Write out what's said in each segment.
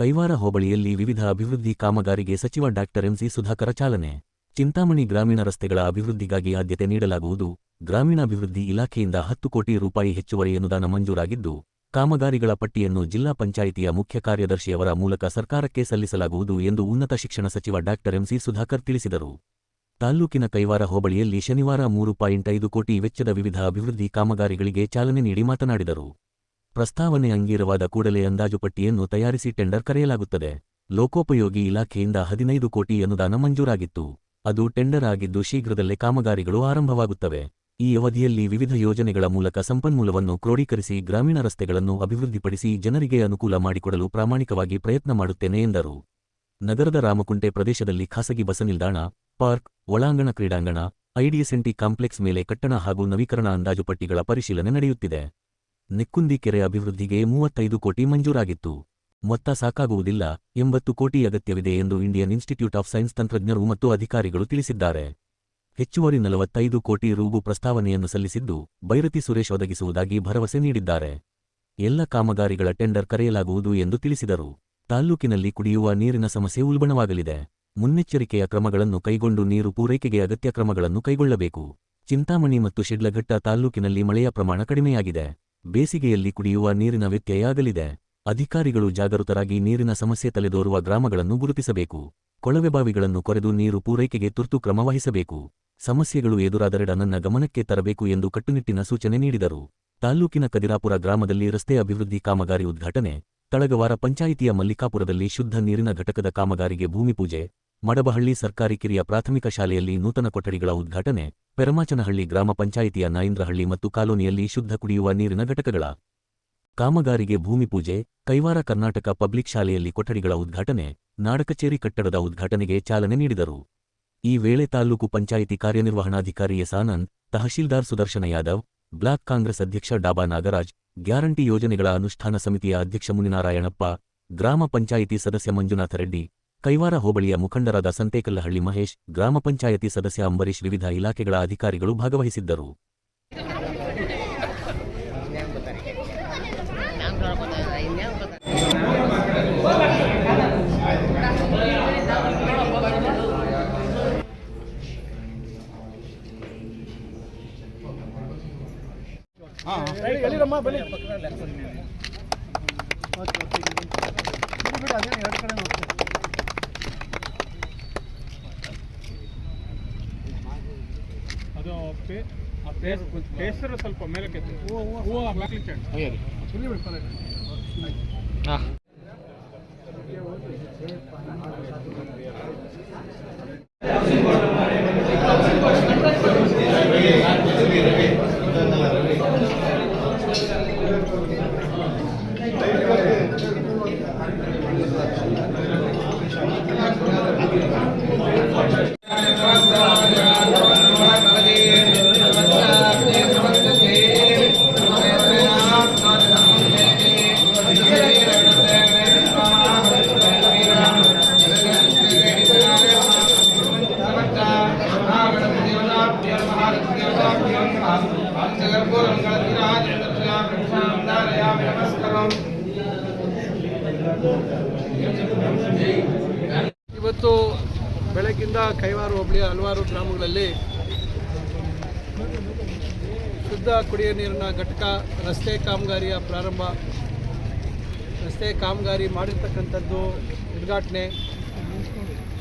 ಕೈವಾರ ಹೋಬಳಿಯಲ್ಲಿ ವಿವಿಧ ಅಭಿವೃದ್ಧಿ ಕಾಮಗಾರಿಗೆ ಸಚಿವ ಡಾಕ್ಟರ್ ಎಂಸಿ ಸುಧಾಕರ ಚಾಲನೆ. ಚಿಂತಾಮಣಿ ಗ್ರಾಮೀಣ ರಸ್ತೆಗಳ ಅಭಿವೃದ್ಧಿಗಾಗಿ ಆದ್ಯತೆ ನೀಡಲಾಗುವುದು. ಗ್ರಾಮೀಣಾಭಿವೃದ್ಧಿ ಇಲಾಖೆಯಿಂದ ಹತ್ತು ಕೋಟಿ ರೂಪಾಯಿ ಹೆಚ್ಚುವರಿ ಅನುದಾನ ಮಂಜೂರಾಗಿದ್ದು, ಕಾಮಗಾರಿಗಳ ಪಟ್ಟಿಯನ್ನು ಜಿಲ್ಲಾ ಪಂಚಾಯಿತಿಯ ಮುಖ್ಯ ಕಾರ್ಯದರ್ಶಿಯವರ ಮೂಲಕ ಸರ್ಕಾರಕ್ಕೆ ಸಲ್ಲಿಸಲಾಗುವುದು ಎಂದು ಉನ್ನತ ಶಿಕ್ಷಣ ಸಚಿವ ಡಾಕ್ಟರ್ ಎಂಸಿ ಸುಧಾಕರ್ ತಿಳಿಸಿದರು. ತಾಲ್ಲೂಕಿನ ಕೈವಾರ ಹೋಬಳಿಯಲ್ಲಿ ಶನಿವಾರ ಮೂರು ಪಾಯಿಂಟ್ ಐದು ಕೋಟಿ ವೆಚ್ಚದ ವಿವಿಧ ಅಭಿವೃದ್ಧಿ ಕಾಮಗಾರಿಗಳಿಗೆ ಚಾಲನೆ ನೀಡಿ ಮಾತನಾಡಿದರು. ಪ್ರಸ್ತಾವನೆ ಅಂಗೀರವಾದ ಕೂಡಲೇ ಅಂದಾಜು ಪಟ್ಟಿಯನ್ನು ತಯಾರಿಸಿ ಟೆಂಡರ್ ಕರೆಯಲಾಗುತ್ತದೆ. ಲೋಕೋಪಯೋಗಿ ಇಲಾಖೆಯಿಂದ ಹದಿನೈದು ಕೋಟಿ ಅನುದಾನ ಮಂಜೂರಾಗಿತ್ತು. ಅದು ಟೆಂಡರ್ ಆಗಿದ್ದು ಶೀಘ್ರದಲ್ಲೇ ಕಾಮಗಾರಿಗಳು ಆರಂಭವಾಗುತ್ತವೆ. ಈ ಅವಧಿಯಲ್ಲಿ ವಿವಿಧ ಯೋಜನೆಗಳ ಮೂಲಕ ಸಂಪನ್ಮೂಲವನ್ನು ಕ್ರೋಢೀಕರಿಸಿ ಗ್ರಾಮೀಣ ರಸ್ತೆಗಳನ್ನು ಅಭಿವೃದ್ಧಿಪಡಿಸಿ ಜನರಿಗೆ ಅನುಕೂಲ ಮಾಡಿಕೊಡಲು ಪ್ರಾಮಾಣಿಕವಾಗಿ ಪ್ರಯತ್ನ ಮಾಡುತ್ತೇನೆ ಎಂದರು. ನಗರದ ರಾಮಕುಂಟೆ ಪ್ರದೇಶದಲ್ಲಿ ಖಾಸಗಿ ಬಸ್ ನಿಲ್ದಾಣ, ಪಾರ್ಕ್, ಒಳಾಂಗಣ ಕ್ರೀಡಾಂಗಣ ಐಡಿಎಸ್ಎನ್ಟಿ ಕಾಂಪ್ಲೆಕ್ಸ್ ಮೇಲೆ ಕಟ್ಟಣ ಹಾಗೂ ನವೀಕರಣ ಅಂದಾಜು ಪಟ್ಟಿಗಳ ಪರಿಶೀಲನೆ ನಡೆಯುತ್ತಿದೆ. ನೆಕ್ಕುಂದಿ ಕೆರೆ ಅಭಿವೃದ್ಧಿಗೆ ಮೂವತ್ತೈದು ಕೋಟಿ ಮಂಜೂರಾಗಿತ್ತು. ಮೊತ್ತ ಸಾಕಾಗುವುದಿಲ್ಲ, ಎಂಬತ್ತು ಕೋಟಿ ಅಗತ್ಯವಿದೆ ಎಂದು ಇಂಡಿಯನ್ ಇನ್ಸ್ಟಿಟ್ಯೂಟ್ ಆಫ್ ಸೈನ್ಸ್ ತಂತ್ರಜ್ಞರು ಮತ್ತು ಅಧಿಕಾರಿಗಳು ತಿಳಿಸಿದ್ದಾರೆ. ಹೆಚ್ಚುವರಿ ನಲವತ್ತೈದು ಕೋಟಿ ರೂಗು ಪ್ರಸ್ತಾವನೆಯನ್ನು ಸಲ್ಲಿಸಿದ್ದು, ಬೈರತಿ ಸುರೇಶ್ ಒದಗಿಸುವುದಾಗಿ ಭರವಸೆ ನೀಡಿದ್ದಾರೆ. ಎಲ್ಲ ಕಾಮಗಾರಿಗಳ ಟೆಂಡರ್ ಕರೆಯಲಾಗುವುದು ಎಂದು ತಿಳಿಸಿದರು. ತಾಲ್ಲೂಕಿನಲ್ಲಿ ಕುಡಿಯುವ ನೀರಿನ ಸಮಸ್ಯೆ ಉಲ್ಬಣವಾಗಲಿದೆ. ಮುನ್ನೆಚ್ಚರಿಕೆಯ ಕ್ರಮಗಳನ್ನು ಕೈಗೊಂಡು ನೀರು ಪೂರೈಕೆಗೆ ಅಗತ್ಯ ಕ್ರಮಗಳನ್ನು ಕೈಗೊಳ್ಳಬೇಕು. ಚಿಂತಾಮಣಿ ಮತ್ತು ಶಿಡ್ಲಘಟ್ಟ ತಾಲ್ಲೂಕಿನಲ್ಲಿ ಮಳೆಯ ಪ್ರಮಾಣ ಕಡಿಮೆಯಾಗಿದೆ. ಬೇಸಿಗೆಯಲ್ಲಿ ಕುಡಿಯುವ ನೀರಿನ ವ್ಯತ್ಯಯಾಗಲಿದೆ ಅಧಿಕಾರಿಗಳು ಜಾಗರೂಕರಾಗಿ ನೀರಿನ ಸಮಸ್ಯೆ ತಲೆದೋರುವ ಗ್ರಾಮಗಳನ್ನು ಗುರುತಿಸಬೇಕು. ಕೊಳವೆಬಾವಿಗಳನ್ನು ಕೊರೆದು ನೀರು ಪೂರೈಕೆಗೆ ತುರ್ತು ಕ್ರಮ ವಹಿಸಬೇಕು ಸಮಸ್ಯೆಗಳು ಎದುರಾದರೆಡ ನನ್ನ ಗಮನಕ್ಕೆ ತರಬೇಕು ಎಂದು ಕಟ್ಟುನಿಟ್ಟಿನ ಸೂಚನೆ ನೀಡಿದರು. ತಾಲ್ಲೂಕಿನ ಕದಿರಾಪುರ ಗ್ರಾಮದಲ್ಲಿ ರಸ್ತೆ ಅಭಿವೃದ್ಧಿ ಕಾಮಗಾರಿ ಉದ್ಘಾಟನೆ, ತಳಗವಾರ ಪಂಚಾಯಿತಿಯ ಮಲ್ಲಿಕಾಪುರದಲ್ಲಿ ಶುದ್ಧ ನೀರಿನ ಘಟಕದ ಕಾಮಗಾರಿಗೆ ಭೂಮಿ ಪೂಜೆ, ಮಡಬಹಳ್ಳಿ ಸರ್ಕಾರಿ ಕಿರಿಯ ಪ್ರಾಥಮಿಕ ಶಾಲೆಯಲ್ಲಿ ನೂತನ ಕೊಠಡಿಗಳ ಉದ್ಘಾಟನೆ ಪೆರಮಾಚನಹಳ್ಳಿ ಗ್ರಾಮ ಪಂಚಾಯಿತಿಯ ನಾಯಿಂದ್ರಹಳ್ಳಿ ಮತ್ತು ಕಾಲೋನಿಯಲ್ಲಿ ಶುದ್ಧ ಕುಡಿಯುವ ನೀರಿನ ಘಟಕಗಳ ಕಾಮಗಾರಿಗೆ ಭೂಮಿ ಪೂಜೆ, ಕೈವಾರ ಕರ್ನಾಟಕ ಪಬ್ಲಿಕ್ ಶಾಲೆಯಲ್ಲಿ ಕೊಠಡಿಗಳ ಉದ್ಘಾಟನೆ, ನಾಡಕಚೇರಿ ಕಟ್ಟಡದ ಉದ್ಘಾಟನೆಗೆ ಚಾಲನೆ ನೀಡಿದರು. ಈ ವೇಳೆ ತಾಲೂಕು ಪಂಚಾಯಿತಿ ಕಾರ್ಯನಿರ್ವಹಣಾಧಿಕಾರಿ ಎಸ್ ಆನಂದ್, ತಹಶೀಲ್ದಾರ್ ಸುದರ್ಶನ ಯಾದವ್, ಬ್ಲಾಕ್ ಕಾಂಗ್ರೆಸ್ ಅಧ್ಯಕ್ಷ ಡಾಬಾ ನಾಗರಾಜ್, ಗ್ಯಾರಂಟಿ ಯೋಜನೆಗಳ ಅನುಷ್ಠಾನ ಸಮಿತಿಯ ಅಧ್ಯಕ್ಷ ಮುನಿನಾರಾಯಣಪ್ಪ, ಗ್ರಾಮ ಪಂಚಾಯಿತಿ ಸದಸ್ಯ ಮಂಜುನಾಥ ರೆಡ್ಡಿ ಕೈವಾರ ಹೋಬಳಿಯ ಮುಖಂಡರಾದ ಸಂತೇಕಲ್ಲಹಳ್ಳಿ ಮಹೇಶ್, ಗ್ರಾಮ ಪಂಚಾಯತಿ ಸದಸ್ಯ ಅಂಬರೀಶ್ ವಿವಿಧ ಇಲಾಖೆಗಳ ಅಧಿಕಾರಿಗಳು ಭಾಗವಹಿಸಿದ್ದರು. ಎರಡು ಕಡೆ ಆ ಪೇಸ್ ಹೆಸರು ಸ್ವಲ್ಪ ಮೇಲಕ್ಕೆ. ಹೂವು ಹಾಕ್ಲಿಕ್ಕೆ ಚೆಂಡು. ಬೆಳಗ್ಗಿಂದ ಕೈವಾರು ಹೋಬಳಿಯ ಹಲವಾರು ಗ್ರಾಮಗಳಲ್ಲಿ ಶುದ್ಧ ಕುಡಿಯುವ ನೀರಿನ ಘಟಕ, ರಸ್ತೆ ಕಾಮಗಾರಿಯ ಪ್ರಾರಂಭ, ರಸ್ತೆ ಕಾಮಗಾರಿ ಮಾಡಿರ್ತಕ್ಕಂಥದ್ದು ಉದ್ಘಾಟನೆ,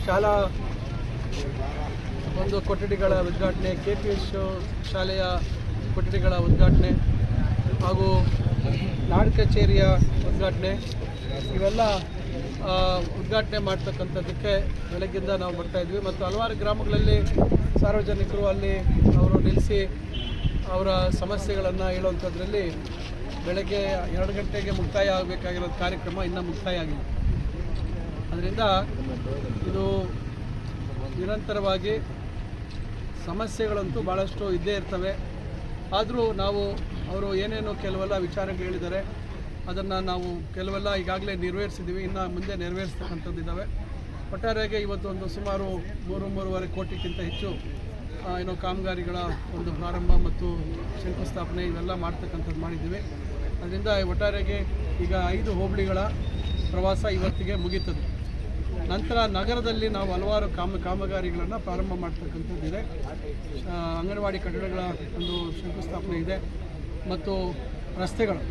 ಶಾಲಾ ಒಂದು ಕೊಠಡಿಗಳ ಉದ್ಘಾಟನೆ ಕೆ ಪಿ ಎಸ್ ಶಾಲೆಯ ಕೊಠಡಿಗಳ ಉದ್ಘಾಟನೆ ಹಾಗೂ ನಾಡ್ ಕಚೇರಿಯ ಉದ್ಘಾಟನೆ. ಇವೆಲ್ಲ ಉದ್ಘಾಟನೆ ಮಾಡ್ತಕ್ಕಂಥದ್ದಕ್ಕೆ ಬೆಳಗ್ಗಿಂದ ನಾವು ಬರ್ತಾ ಇದ್ವಿ. ಮತ್ತು ಹಲವಾರು ಗ್ರಾಮಗಳಲ್ಲಿ ಸಾರ್ವಜನಿಕರು ಅಲ್ಲಿ ಅವರು ನಿಲ್ಲಿಸಿ ಅವರ ಸಮಸ್ಯೆಗಳನ್ನು ಹೇಳುವಂಥದ್ರಲ್ಲಿ ಬೆಳಗ್ಗೆ ಎರಡು ಗಂಟೆಗೆ ಮುಕ್ತಾಯ ಆಗಬೇಕಾಗಿರೋ ಕಾರ್ಯಕ್ರಮ ಇನ್ನೂ ಮುಕ್ತಾಯ ಆಗಿಲ್ಲ. ಅದರಿಂದ ಇದು ನಿರಂತರವಾಗಿ ಸಮಸ್ಯೆಗಳಂತೂ ಭಾಳಷ್ಟು ಇದ್ದೇ ಇರ್ತವೆ. ಆದರೂ ನಾವು ಅವರು ಏನೇನು ಕೆಲವೆಲ್ಲ ವಿಚಾರಗಳು ಹೇಳಿದ್ದಾರೆ ಅದನ್ನು ನಾವು ಕೆಲವೆಲ್ಲ ಈಗಾಗಲೇ ನೆರವೇರಿಸಿದ್ದೀವಿ ಇನ್ನು ಮುಂದೆ ನೆರವೇರಿಸ್ತಕ್ಕಂಥದ್ದು ಇದ್ದಾವೆ ಒಟ್ಟಾರೆಯಾಗಿ ಇವತ್ತು ಒಂದು ಸುಮಾರು ಮೂರು, ಮೂರುವರೆ ಕೋಟಿಗಿಂತ ಹೆಚ್ಚು ಏನೋ ಕಾಮಗಾರಿಗಳ ಒಂದು ಪ್ರಾರಂಭ ಮತ್ತು ಶಂಕುಸ್ಥಾಪನೆ ಇವೆಲ್ಲ ಮಾಡ್ತಕ್ಕಂಥದ್ದು ಮಾಡಿದ್ದೀವಿ. ಅದರಿಂದ ಒಟ್ಟಾರೆಗೆ ಈಗ ಐದು ಹೋಬಳಿಗಳ ಪ್ರವಾಸ ಇವತ್ತಿಗೆ ಮುಗೀತದೆ. ನಂತರ ನಗರದಲ್ಲಿ ನಾವು ಹಲವಾರು ಕಾಮ, ಕಾಮಗಾರಿಗಳನ್ನು ಪ್ರಾರಂಭ ಮಾಡ್ತಕ್ಕಂಥದ್ದಿದೆ ಅಂಗನವಾಡಿ ಕಟ್ಟಡಗಳ ಒಂದು ಶಂಕುಸ್ಥಾಪನೆ ಇದೆ. ಮತ್ತು ರಸ್ತೆಗಳು.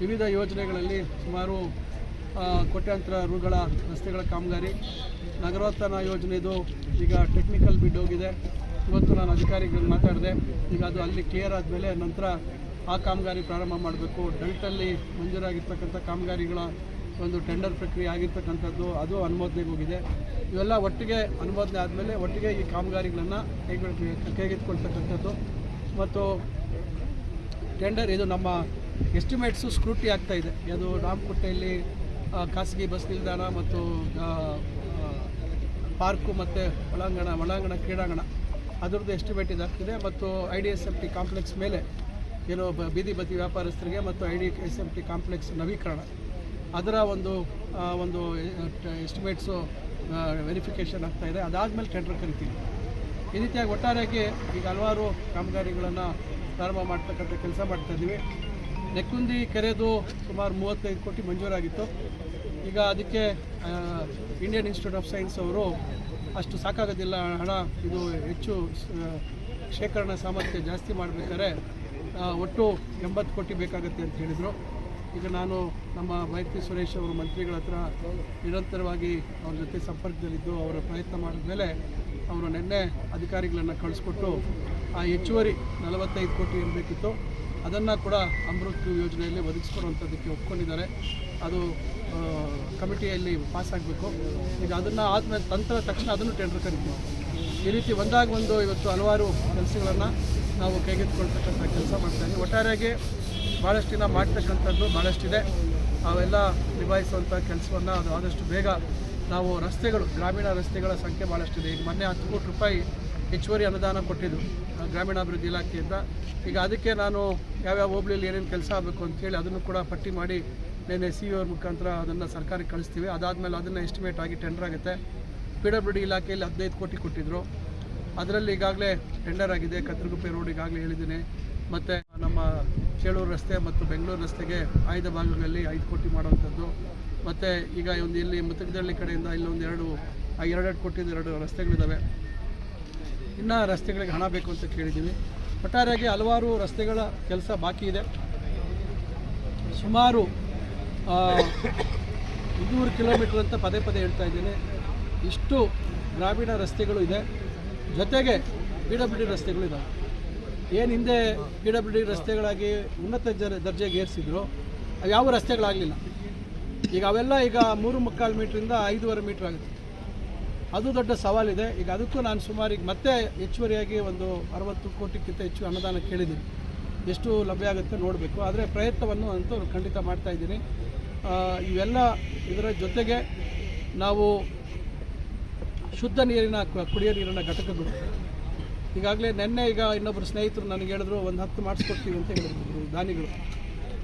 ವಿವಿಧ ಯೋಜನೆಗಳಲ್ಲಿ ಸುಮಾರು ಕೋಟ್ಯಾಂತರ ರುಗಳ ರಸ್ತೆಗಳ ಕಾಮಗಾರಿ. ನಗರೋತ್ಥಾನ ಯೋಜನೆದು ಈಗ ಟೆಕ್ನಿಕಲ್ ಬಿಡ್ ಹೋಗಿದೆ. ಇವತ್ತು ನಾನು ಅಧಿಕಾರಿಗಳು ಮಾತಾಡಿದೆ. ಈಗ ಅದು ಅಲ್ಲಿ ಕ್ಲಿಯರ್ ಆದಮೇಲೆ ನಂತರ ಆ ಕಾಮಗಾರಿ ಪ್ರಾರಂಭ ಮಾಡಬೇಕು. ಡಲ್ಟಲ್ಲಿ ಮಂಜೂರಾಗಿರ್ತಕ್ಕಂಥ ಕಾಮಗಾರಿಗಳ ಒಂದು ಟೆಂಡರ್ ಪ್ರಕ್ರಿಯೆ ಆಗಿರ್ತಕ್ಕಂಥದ್ದು, ಅದು ಅನುಮೋದನೆಗೆ ಹೋಗಿದೆ. ಇವೆಲ್ಲ ಒಟ್ಟಿಗೆ ಅನುಮೋದನೆ ಆದಮೇಲೆ ಒಟ್ಟಿಗೆ ಈ ಕಾಮಗಾರಿಗಳನ್ನು ಕೈಗೆ ಕೈಗೆತ್ತಿಕೊಳ್ತಕ್ಕಂಥದ್ದು. ಮತ್ತು ಟೆಂಡರ್ ಇದು ನಮ್ಮ ಎಸ್ಟಿಮೇಟ್ಸು ಸ್ಕ್ರೂಟಿ ಆಗ್ತಾ ಇದೆ. ಅದು ರಾಮಕೋಟೆಯಲ್ಲಿ ಖಾಸಗಿ ಬಸ್ ನಿಲ್ದಾಣ ಮತ್ತು ಪಾರ್ಕು ಮತ್ತು ಒಳಾಂಗಣ ಒಳಾಂಗಣ ಕ್ರೀಡಾಂಗಣ. ಅದರದ್ದು ಎಸ್ಟಿಮೇಟ್ ಇದಾಗ್ತಿದೆ ಮತ್ತು I D S M T complex ಮೇಲೆ ಏನು ಬೀದಿ ಬದಿ ವ್ಯಾಪಾರಸ್ಥರಿಗೆ ಮತ್ತು I D S M T complex ನವೀಕರಣ. ಅದರ ಒಂದು ಒಂದು ಎಸ್ಟಿಮೇಟ್ಸು ವೆರಿಫಿಕೇಷನ್ ಆಗ್ತಾ ಇದೆ. ಅದಾದಮೇಲೆ ಟೆಂಡರ್ ಕರಿತೀವಿ ಈ ರೀತಿಯಾಗಿ ಒಟ್ಟಾರೆಯಾಗಿ ಈಗ ಹಲವಾರು ಕಾಮಗಾರಿಗಳನ್ನು ಪ್ರಾರಂಭ ಮಾಡ್ತಕ್ಕಂಥ ಕೆಲಸ ಮಾಡ್ತಾ ಇದ್ದೀವಿ. ನೆಕ್ಕುಂದಿ ಕೆರೆದು ಸುಮಾರು ಮೂವತ್ತೈದು ಕೋಟಿ ಮಂಜೂರಾಗಿತ್ತು. ಈಗ ಅದಕ್ಕೆ ಇಂಡಿಯನ್ ಇನ್ಸ್ಟಿಟ್ಯೂಟ್ ಆಫ್ ಸೈನ್ಸ್ ಅವರು ಅಷ್ಟು ಸಾಕಾಗೋದಿಲ್ಲ, ಹಣ ಇದು ಹೆಚ್ಚು ಶೇಖರಣಾ ಸಾಮರ್ಥ್ಯ ಜಾಸ್ತಿ ಮಾಡಬೇಕಾದ್ರೆ ಒಟ್ಟು ಎಂಬತ್ತು ಕೋಟಿ ಬೇಕಾಗುತ್ತೆ ಅಂತ ಹೇಳಿದರು. ಈಗ ನಾನು ನಮ್ಮ ಮೈತ್ರಿ ಸುರೇಶ್ ಅವರು ಮಂತ್ರಿಗಳ ಹತ್ರ ನಿರಂತರವಾಗಿ ಅವ್ರ ಜೊತೆ ಸಂಪರ್ಕದಲ್ಲಿದ್ದು, ಅವರ ಪ್ರಯತ್ನ ಮಾಡಿದ್ಮೇಲೆ ಅವರು ನಿನ್ನೆ ಅಧಿಕಾರಿಗಳನ್ನು ಕಳಿಸ್ಕೊಟ್ಟು, ಆ ಹೆಚ್ಚುವರಿ ನಲವತ್ತೈದು ಕೋಟಿ ಇರಬೇಕಿತ್ತು ಬೇಕಿತ್ತು ಅದನ್ನು ಕೂಡ ಅಮೃತ್ ಯೋಜನೆಯಲ್ಲಿ ಒದಗಿಸ್ಕೊಡುವಂಥದ್ದಕ್ಕೆ ಒಪ್ಕೊಂಡಿದ್ದಾರೆ. ಅದು ಕಮಿಟಿಯಲ್ಲಿ ಪಾಸ್ ಆಗಬೇಕು. ಈಗ ಅದನ್ನು ಆದಮೇಲೆ ತಂತ್ರ ತಕ್ಷಣ ಅದನ್ನು ಟೆಂಡರ್ ಕರಿತೀವಿ. ಈ ರೀತಿ ಒಂದಾಗ ಒಂದು ಇವತ್ತು ಹಲವಾರು ಕೆಲಸಗಳನ್ನು ನಾವು ಕೈಗೆತ್ತಿಕೊಳ್ತಕ್ಕಂಥ ಕೆಲಸ ಮಾಡ್ತಾಯಿದ್ದೀವಿ ಒಟ್ಟಾರೆಯಾಗಿ ಭಾಳಷ್ಟು ದಿನ ಮಾಡ್ತಕ್ಕಂಥದ್ದು ಭಾಳಷ್ಟಿದೆ ಅವೆಲ್ಲ ನಿಭಾಯಿಸುವಂಥ ಕೆಲಸವನ್ನು ಅದು ಆದಷ್ಟು ಬೇಗ ನಾವು ರಸ್ತೆಗಳು, ಗ್ರಾಮೀಣ ರಸ್ತೆಗಳ ಸಂಖ್ಯೆ ಭಾಳಷ್ಟಿದೆ ಈಗ ಮೊನ್ನೆ ಹತ್ತು ಕೋಟಿ ರೂಪಾಯಿ ಹೆಚ್ಚುವರಿ ಅನುದಾನ ಕೊಟ್ಟಿದ್ದು ಗ್ರಾಮೀಣಾಭಿವೃದ್ಧಿ ಇಲಾಖೆಯಿಂದ. ಈಗ ಅದಕ್ಕೆ ನಾನು ಯಾವ್ಯಾವ ಹೋಬಳಿಯಲ್ಲಿ ಏನೇನು ಕೆಲಸ ಆಗಬೇಕು ಅಂತೇಳಿ ಅದನ್ನು ಕೂಡ ಪಟ್ಟಿ ಮಾಡಿ ನೆನ್ನೆ ಸಿ ಅವ್ರ ಮುಖಾಂತರ ಅದನ್ನು ಸರ್ಕಾರಕ್ಕೆ ಕಳಿಸ್ತೀವಿ. ಅದಾದಮೇಲೆ ಅದನ್ನು ಎಸ್ಟಿಮೇಟ್ ಆಗಿ ಟೆಂಡರ್ ಆಗುತ್ತೆ. ಪಿ ಡಬ್ಲ್ಯೂ ಡಿ ಇಲಾಖೆಯಲ್ಲಿ ಹದಿನೈದು ಕೋಟಿ ಕೊಟ್ಟಿದ್ದರು ಅದರಲ್ಲಿ ಈಗಾಗಲೇ ಟೆಂಡರ್ ಆಗಿದೆ. ಕತ್ರಗುಪ್ಪೆ ರೋಡ್ ಈಗಾಗಲೇ ಹೇಳಿದ್ದೀನಿ. ಮತ್ತು ನಮ್ಮ ಚೇಳೂರು ರಸ್ತೆ ಮತ್ತು ಬೆಂಗಳೂರು ರಸ್ತೆಗೆ ಆಯ್ದ ಭಾಗಗಳಲ್ಲಿ ಐದು ಕೋಟಿ ಮಾಡುವಂಥದ್ದು. ಮತ್ತು ಈಗ ಒಂದು ಇಲ್ಲಿ ಮುತ್ತಗದಳ್ಳಿ ಕಡೆಯಿಂದ ಇಲ್ಲೊಂದು ಎರಡು ಎರಡೆರಡು ಕೋಟಿದ ಎರಡು ರಸ್ತೆಗಳಿದ್ದಾವೆ ಇನ್ನು ರಸ್ತೆಗಳಿಗೆ ಹಣ ಬೇಕು ಅಂತ ಕೇಳಿದ್ದೀವಿ. ಒಟ್ಟಾರೆಯಾಗಿ ಹಲವಾರು ರಸ್ತೆಗಳ ಕೆಲಸ ಬಾಕಿ ಇದೆ. ಸುಮಾರು ಇನ್ನೂರು ಕಿಲೋಮೀಟ್ರ್ ಅಂತ ಪದೇ ಪದೇ ಹೇಳ್ತಾ ಇದ್ದೀನಿ. ಇಷ್ಟು ಗ್ರಾಮೀಣ ರಸ್ತೆಗಳು ಇದೆ. ಜೊತೆಗೆ ಪಿ ಡಬ್ಲ್ಯೂ ರಸ್ತೆಗಳು ಇದ್ದಾವೆ ಏನು ಹಿಂದೆ ಪಿ ಡಬ್ಲ್ಯೂ ರಸ್ತೆಗಳಾಗಿ ಉನ್ನತ ಜ ದರ್ಜೆಗೆ ಏರಿಸಿದ್ರು ಯಾವ ರಸ್ತೆಗಳಾಗಲಿಲ್ಲ. ಈಗ ಅವೆಲ್ಲ ಈಗ ಮೂರು ಮುಕ್ಕಾಲು ಮೀಟ್ರಿಂದ ಐದೂವರೆ ಮೀಟ್ರ್ ಆಗುತ್ತೆ. ಅದು ದೊಡ್ಡ ಸವಾಲಿದೆ. ಈಗ ಅದಕ್ಕೂ ನಾನು ಸುಮಾರಿಗೆ ಮತ್ತೆ ಹೆಚ್ಚುವರಿಯಾಗಿ ಒಂದು ಅರವತ್ತು ಕೋಟಿಗಿಂತ ಹೆಚ್ಚು ಅನುದಾನ ಕೇಳಿದ್ದೀನಿ. ಎಷ್ಟು ಲಭ್ಯ ಆಗುತ್ತೆ ನೋಡಬೇಕು. ಆದರೆ ಪ್ರಯತ್ನವನ್ನು ಅಂತೂ ಖಂಡಿತ ಮಾಡ್ತಾ ಇದ್ದೀನಿ. ಇವೆಲ್ಲ ಇದರ ಜೊತೆಗೆ ನಾವು ಶುದ್ಧ ನೀರಿನ ಕುಡಿಯೋ ನೀರಿನ ಘಟಕಗಳು. ಈಗಾಗಲೇ ನಿನ್ನೆ ಈಗ ಇನ್ನೊಬ್ಬರು ಸ್ನೇಹಿತರು ನನಗೆ ಹೇಳಿದ್ರು, ಒಂದು ಹತ್ತು ಮಾಡಿಸ್ಕೊಡ್ತೀವಿ ಅಂತ ಹೇಳಿದ್ರು ದಾನಿಗಳು.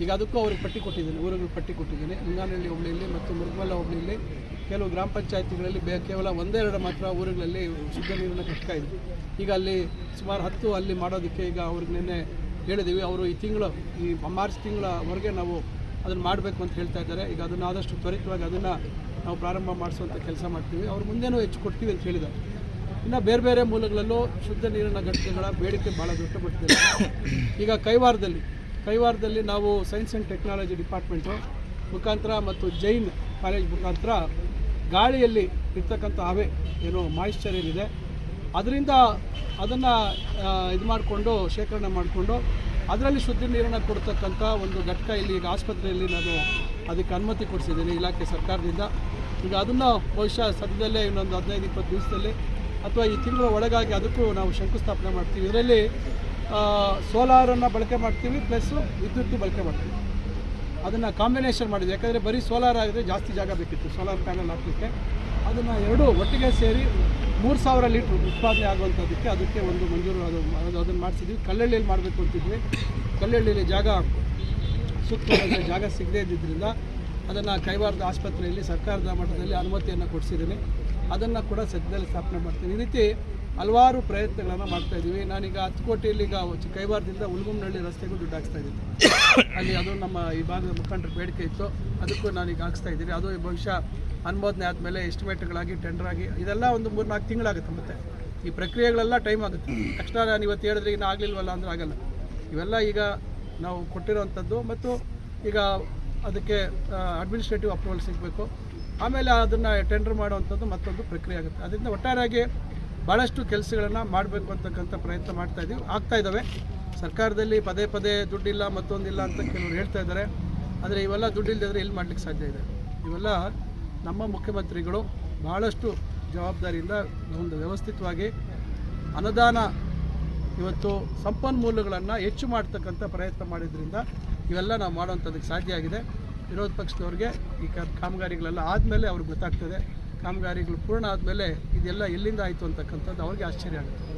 ಈಗ ಅದಕ್ಕೂ ಅವ್ರಿಗೆ ಪಟ್ಟಿ ಕೊಟ್ಟಿದ್ದೀನಿ ಊರುಗಳು ಪಟ್ಟಿ ಕೊಟ್ಟಿದ್ದೀನಿ. ಇಂಗಾನಹಳ್ಳಿ ಹೋಬಳಿಯಲ್ಲಿ ಮತ್ತು ಮುರುಗಮಲ್ಲ ಹೋಬಳಿಯಲ್ಲಿ ಕೆಲವು ಗ್ರಾಮ ಪಂಚಾಯತಿಗಳಲ್ಲಿ ಬೇ ಕೇವಲ ಒಂದೆರಡು ಮಾತ್ರ ಊರುಗಳಲ್ಲಿ ಶುದ್ಧ ನೀರಿನ ಕಟ್ತಾ ಇದೆ ಈಗ ಅಲ್ಲಿ ಸುಮಾರು ಹತ್ತು ಅಲ್ಲಿ ಮಾಡೋದಕ್ಕೆ ಈಗ ಅವ್ರಿಗೆ ನಿನ್ನೆ ಹೇಳಿದ್ದೀವಿ ಅವರು ಈ ತಿಂಗಳು, ಈ ಮಾರ್ಚ್ ತಿಂಗಳವರೆಗೆ ನಾವು ಅದನ್ನು ಮಾಡಬೇಕು ಅಂತ ಹೇಳ್ತಾ ಇದ್ದಾರೆ. ಈಗ ಅದನ್ನು ಆದಷ್ಟು ತ್ವರಿತವಾಗಿ ಅದನ್ನು ನಾವು ಪ್ರಾರಂಭ ಮಾಡಿಸುವಂಥ ಕೆಲಸ ಮಾಡ್ತೀವಿ. ಅವ್ರು ಮುಂದೇನೂ ಹೆಚ್ಚು ಕೊಡ್ತೀವಿ ಅಂತ ಹೇಳಿದ್ದಾರೆ. ಇನ್ನು ಬೇರೆ ಬೇರೆ ಮೂಲಗಳಲ್ಲೂ ಶುದ್ಧ ನೀರಿನ ಘಟಕಗಳ ಬೇಡಿಕೆ ಭಾಳ ದೊಡ್ಡ ಮಟ್ಟದಲ್ಲಿ ಈಗ ಕೈವಾರದಲ್ಲಿ ಕೈವಾರದಲ್ಲಿ ನಾವು ಸೈನ್ಸ್ ಆ್ಯಂಡ್ ಟೆಕ್ನಾಲಜಿ ಡಿಪಾರ್ಟ್ಮೆಂಟು ಮುಖಾಂತರ ಮತ್ತು ಜೈನ್ ಕಾಲೇಜ್ ಮುಖಾಂತರ ಗಾಳಿಯಲ್ಲಿ ಇರ್ತಕ್ಕಂಥ ಹವೆ ಏನು ಮಾಯಿಶ್ಚರ್ ಏನಿದೆ ಅದರಿಂದ ಅದನ್ನು ಇದು ಮಾಡಿಕೊಂಡು, ಶೇಖರಣೆ ಮಾಡಿಕೊಂಡು, ಅದರಲ್ಲಿ ಶುದ್ಧ ನೀರನ್ನು ಕೊಡ್ತಕ್ಕಂಥ ಒಂದು ಘಟಕ ಇಲ್ಲಿ ಈಗ ಆಸ್ಪತ್ರೆಯಲ್ಲಿ ನಾನು ಅದಕ್ಕೆ ಅನುಮತಿ ಕೊಡಿಸಿದ್ದೀನಿ ಇಲಾಖೆ ಸರ್ಕಾರದಿಂದ. ಈಗ ಅದನ್ನು ಬಹುಶಃ ಸದ್ಯದಲ್ಲೇ ಇನ್ನೊಂದು ಹದಿನೈದು, ಇಪ್ಪತ್ತು ದಿವಸದಲ್ಲಿ ಅಥವಾ ಈ ತಿಂಗಳ ಒಳಗಾಗಿ ಅದಕ್ಕೂ ನಾವು ಶಂಕುಸ್ಥಾಪನೆ ಮಾಡ್ತೀವಿ. ಇದರಲ್ಲಿ ಸೋಲಾರನ್ನು ಬಳಕೆ ಮಾಡ್ತೀವಿ, ಪ್ಲಸ್ ವಿದ್ಯುತ್ತು ಬಳಕೆ ಮಾಡ್ತೀವಿ. ಅದನ್ನು ಕಾಂಬಿನೇಷನ್ ಮಾಡಿದ್ವಿ ಯಾಕಂದರೆ ಬರೀ ಸೋಲಾರ್ ಆಗಿದ್ರೆ ಜಾಸ್ತಿ ಜಾಗ ಬೇಕಿತ್ತು ಸೋಲಾರ್ ಪ್ಯಾನಲ್ ಹಾಕಲಿಕ್ಕೆ. ಅದನ್ನು ಎರಡೂ ಒಟ್ಟಿಗೆ ಸೇರಿ ಮೂರು ಸಾವಿರ ಲೀಟ್ರ್ ಉತ್ಪಾದನೆ ಆಗುವಂಥದ್ದಕ್ಕೆ ಅದಕ್ಕೆ ಒಂದು ಮಂಜೂರು ಅದು ಅದು ಅದನ್ನು ಮಾಡಿಸಿದ್ವಿ. ಕಲ್ಲಳ್ಳಿಯಲ್ಲಿ ಮಾಡಬೇಕು ಅಂತಿದ್ವಿ. ಕಲ್ಲಳ್ಳಿಯಲ್ಲಿ ಜಾಗ ಸೂಕ್ತವಾದ ಜಾಗ ಸಿಗದೇ ಇದ್ದಿದ್ದರಿಂದ ಅದನ್ನು ಕೈವಾರದ ಆಸ್ಪತ್ರೆಯಲ್ಲಿ ಸರ್ಕಾರದ ಮಟ್ಟದಲ್ಲಿ ಅನುಮತಿಯನ್ನು ಕೊಡಿಸಿದ್ದೀನಿ. ಅದನ್ನು ಕೂಡ ಸದ್ಯದಲ್ಲಿ ಸ್ಥಾಪನೆ ಮಾಡ್ತೀನಿ. ಈ ರೀತಿ ಹಲವಾರು ಪ್ರಯತ್ನಗಳನ್ನು ಮಾಡ್ತಾ ಇದ್ದೀವಿ. ನಾನೀಗ ಹತ್ತು ಕೋಟಿಯಲ್ಲಿ ಈಗ ಕೈವಾರದಿಂದ ಉಲ್ಗುಮ್ನಹಳ್ಳಿ ರಸ್ತೆಗೂ ದುಡ್ಡು ಹಾಕ್ಸ್ತಾ ಇದ್ದೀನಿ. ಅಲ್ಲಿ ಅದು ನಮ್ಮ ಈ ಭಾಗದ ಮುಖಂಡರ ಬೇಡಿಕೆ ಇತ್ತು. ಅದಕ್ಕೂ ನಾನೀಗ ಹಾಕ್ಸ್ತಾ ಇದ್ದೀನಿ. ಅದು ಬಹುಶಃ ಅನುಮೋದನೆ ಆದಮೇಲೆ ಎಸ್ಟಿಮೇಟ್ಗಳಾಗಿ ಟೆಂಡರ್ ಆಗಿ ಇದೆಲ್ಲ ಒಂದು ಮೂರು ನಾಲ್ಕು ತಿಂಗಳಾಗುತ್ತೆ ಮತ್ತೆ. ಈ ಪ್ರಕ್ರಿಯೆಗಳೆಲ್ಲ ಟೈಮ್ ಆಗುತ್ತೆ. ತಕ್ಷಣ ನಾನು ಇವತ್ತು ಹೇಳಿದ್ರೆ ಇನ್ನು ಆಗಲಿಲ್ವಲ್ಲ ಅಂದ್ರೆ ಆಗಲ್ಲ. ಇವೆಲ್ಲ ಈಗ ನಾವು ಕೊಟ್ಟಿರೋವಂಥದ್ದು ಮತ್ತು ಈಗ ಅದಕ್ಕೆ ಅಡ್ಮಿನಿಸ್ಟ್ರೇಟಿವ್ ಅಪ್ರೂವಲ್ ಸಿಗಬೇಕು. ಆಮೇಲೆ ಅದನ್ನು ಟೆಂಡರ್ ಮಾಡುವಂಥದ್ದು ಮತ್ತೊಂದು ಪ್ರಕ್ರಿಯೆ ಆಗುತ್ತೆ. ಅದರಿಂದ ಒಟ್ಟಾರೆಯಾಗಿ ಭಾಳಷ್ಟು ಕೆಲಸಗಳನ್ನು ಮಾಡಬೇಕು ಅಂತಕ್ಕಂಥ ಪ್ರಯತ್ನ ಮಾಡ್ತಾ ಇದ್ದೀವಿ. ಆಗ್ತಾ ಇದ್ದಾವೆ ಸರ್ಕಾರದಲ್ಲಿ ಪದೇ ಪದೇ ದುಡ್ಡಿಲ್ಲ, ಮತ್ತೊಂದಿಲ್ಲ ಅಂತ ಕೆಲವರು ಹೇಳ್ತಾ ಇದ್ದಾರೆ. ಆದರೆ ಇವೆಲ್ಲ ದುಡ್ಡಿಲ್ಲದಿದ್ರೆ ಇಲ್ಲಿ ಮಾಡ್ಲಿಕ್ಕೆ ಸಾಧ್ಯ ಇದೆ? ಇವೆಲ್ಲ ನಮ್ಮ ಮುಖ್ಯಮಂತ್ರಿಗಳು ಭಾಳಷ್ಟು ಜವಾಬ್ದಾರಿಯಿಂದ ಒಂದು ವ್ಯವಸ್ಥಿತವಾಗಿ ಅನುದಾನ ಇವತ್ತು ಸಂಪನ್ಮೂಲಗಳನ್ನು ಹೆಚ್ಚು ಮಾಡ್ತಕ್ಕಂಥ ಪ್ರಯತ್ನ ಮಾಡಿದ್ರಿಂದ ಇವೆಲ್ಲ ನಾವು ಮಾಡುವಂಥದ್ದಕ್ಕೆ ಸಾಧ್ಯ ಆಗಿದೆ. ವಿರೋಧ ಪಕ್ಷದವ್ರಿಗೆ ಈ ಕಾಮಗಾರಿಗಳೆಲ್ಲ ಆದಮೇಲೆ ಅವ್ರಿಗೆ ಗೊತ್ತಾಗ್ತದೆ. ಕಾಮಗಾರಿಗಳು ಪೂರ್ಣ ಆದಮೇಲೆ ಇದೆಲ್ಲ ಎಲ್ಲಿಂದ ಆಯಿತು ಅಂತಕ್ಕಂಥದ್ದು ಅವ್ರಿಗೆ ಆಶ್ಚರ್ಯ ಆಗುತ್ತೆ.